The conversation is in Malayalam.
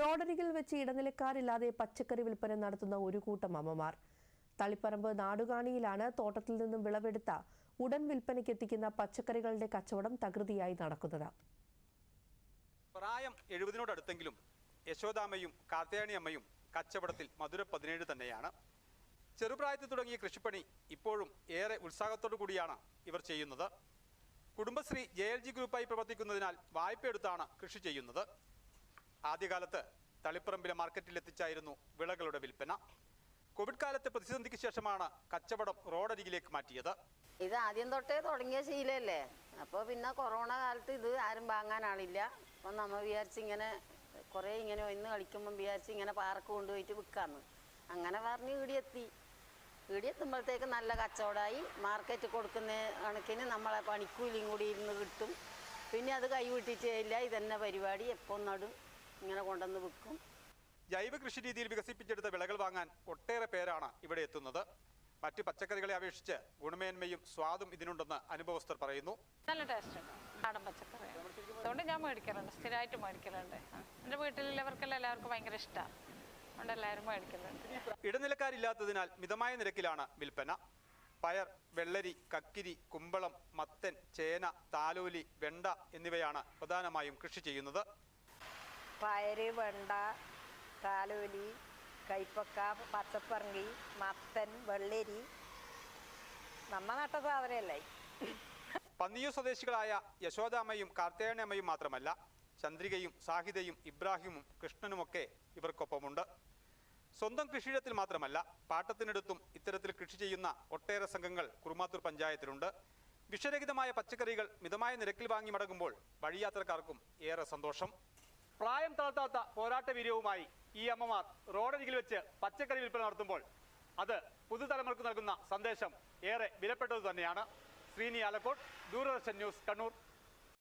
റോഡരികിൽ വെച്ച് ഇടനിലക്കാരില്ലാതെ പച്ചക്കറി വിൽപ്പന നടത്തുന്ന ഒരു കൂട്ടം അമ്മമാർ. തളിപ്പറമ്പ് നാടുകാണിയിലാണ് തോട്ടത്തിൽ നിന്നും വിളവെടുത്ത ഉടൻ വിൽപ്പനയ്ക്ക് എത്തിക്കുന്ന പച്ചക്കറികളുടെ കച്ചവടം തകൃതിയായി നടക്കുന്നത്. പ്രായം എഴുപതിനോടടുത്തെങ്കിലും യശോദാമ്മയും കാർത്തയാണി അമ്മയും കച്ചവടത്തിൽ മധുര പതിനേഴ് തന്നെയാണ്. ചെറുപ്രായത്തിൽ തുടങ്ങിയ കൃഷിപ്പണി ഇപ്പോഴും ഏറെ ഉത്സാഹത്തോടു കൂടിയാണ് ഇവർ ചെയ്യുന്നത്. കുടുംബശ്രീ ജെ എൽ ജി ഗ്രൂപ്പായി പ്രവർത്തിക്കുന്നതിനാൽ വായ്പയെടുത്താണ് കൃഷി ചെയ്യുന്നത്. ആദ്യകാലത്ത് തളിപ്പറമ്പിലെ മാർക്കറ്റിലെത്തിച്ചായിരുന്നു വിളകളുടെ വിൽപ്പന. കോവിഡ് കാലത്തെ പ്രതിസന്ധിക്ക് ശേഷമാണ് കച്ചവടം റോഡരികിലേക്ക് മാറ്റിയത്. ഇത് ആദ്യം തൊട്ടേ തുടങ്ങിയ ശീലല്ലേ? അപ്പോൾ പിന്നെ കൊറോണ കാലത്ത് ഇത് ആരും വാങ്ങാൻ ആളില്ല അപ്പം നമ്മൾ വിചാരിച്ച് ഇങ്ങനെ കുറേ ഇങ്ങനെ ഒന്ന് കളിക്കുമ്പം വിചാരിച്ച് ഇങ്ങനെ പാർക്ക് കൊണ്ടുപോയിട്ട് വിൽക്കാമെന്ന് അങ്ങനെ പറഞ്ഞ് ഈടിയെത്തി ഈടിയെത്തുമ്പോഴത്തേക്ക് നല്ല കച്ചവടമായി മാർക്കറ്റ് കൊടുക്കുന്ന കണക്കിന് നമ്മളെ പണിക്കൂലിയും കൂടി ഇരുന്ന് കിട്ടും. പിന്നെ അത് കൈവിട്ടിട്ടേ ഇല്ല. ഇതന്നെ പരിപാടി. എപ്പോൾ നടും. ഇങ്ങനെ കൊണ്ടുവന്ന് വിൽക്കും. ജൈവ കൃഷി രീതിയിൽ വികസിപ്പിച്ചെടുത്ത വിളകൾ വാങ്ങാൻ ഒട്ടേറെ പേരാണ് ഇവിടെ എത്തുന്നത്. മറ്റ് പച്ചക്കറികളെ അപേക്ഷിച്ച് ഗുണമേന്മയും സ്വാദും ഇതിനുണ്ടെന്ന് അനുഭവസ്ഥർ പറയുന്നു. നല്ല ടേസ്റ്റ് ഉണ്ട്. നാടൻ പച്ചക്കറി. അതുകൊണ്ട് ഞാൻ മേടിക്കാറുണ്ട് സ്ഥിരമായിട്ട് മേടിക്കലുണ്ട്. എന്റെ എന്റെ വീട്ടിലുള്ളവർക്കെല്ലാം എല്ലാവർക്കും ഭയങ്കര ഇഷ്ടമാണ് അതുകൊണ്ട് എല്ലാവരും മേടിക്കലുണ്ട്. ഇടനിലക്കാരില്ലാത്തതിനാൽ മിതമായ നിരക്കിലാണ് വിൽപ്പന. പയർ വെള്ളരി കക്കിരി കുമ്പളം മത്തൻ ചേന താലോലി വെണ്ട എന്നിവയാണ് പ്രധാനമായും കൃഷി ചെയ്യുന്നത്. പയറ് വെണ്ട താലോലി കൈപ്പക്ക പച്ചപ്പറങ്കി മത്തൻ വെള്ളരി. നമ്മ നട്ട സാധനമല്ലേ പന്നിയൂർ സ്വദേശികളായ യശോദാമ്മയും കാർത്തേയണമ്മയും മാത്രമല്ല ചന്ദ്രികയും സാഹിതയും ഇബ്രാഹിമും കൃഷ്ണനുമൊക്കെ ഇവർക്കൊപ്പമുണ്ട്. സ്വന്തം കൃഷിയിടത്തിൽ മാത്രമല്ല പാട്ടത്തിനടുത്തും ഇത്തരത്തിൽ കൃഷി ചെയ്യുന്ന ഒട്ടേറെ സംഘങ്ങൾ കുറുമാത്തൂർ പഞ്ചായത്തിലുണ്ട്. വിഷരഹിതമായ പച്ചക്കറികൾ മിതമായ നിരക്കിൽ വാങ്ങി മടങ്ങുമ്പോൾ വഴിയാത്രക്കാർക്കും ഏറെ സന്തോഷം. പ്രായം താഴ്ത്താത്ത പോരാട്ട വീര്യവുമായി ഈ അമ്മമാർ റോഡരികിൽ വെച്ച് പച്ചക്കറി വിൽപ്പന നടത്തുമ്പോൾ അത് പുതുതലമുറക്ക് നൽകുന്ന സന്ദേശം ഏറെ വിലപ്പെട്ടത് തന്നെയാണ്. ശ്രീനി ആലക്കോട്ട് ദൂരദർശൻ ന്യൂസ് കണ്ണൂർ.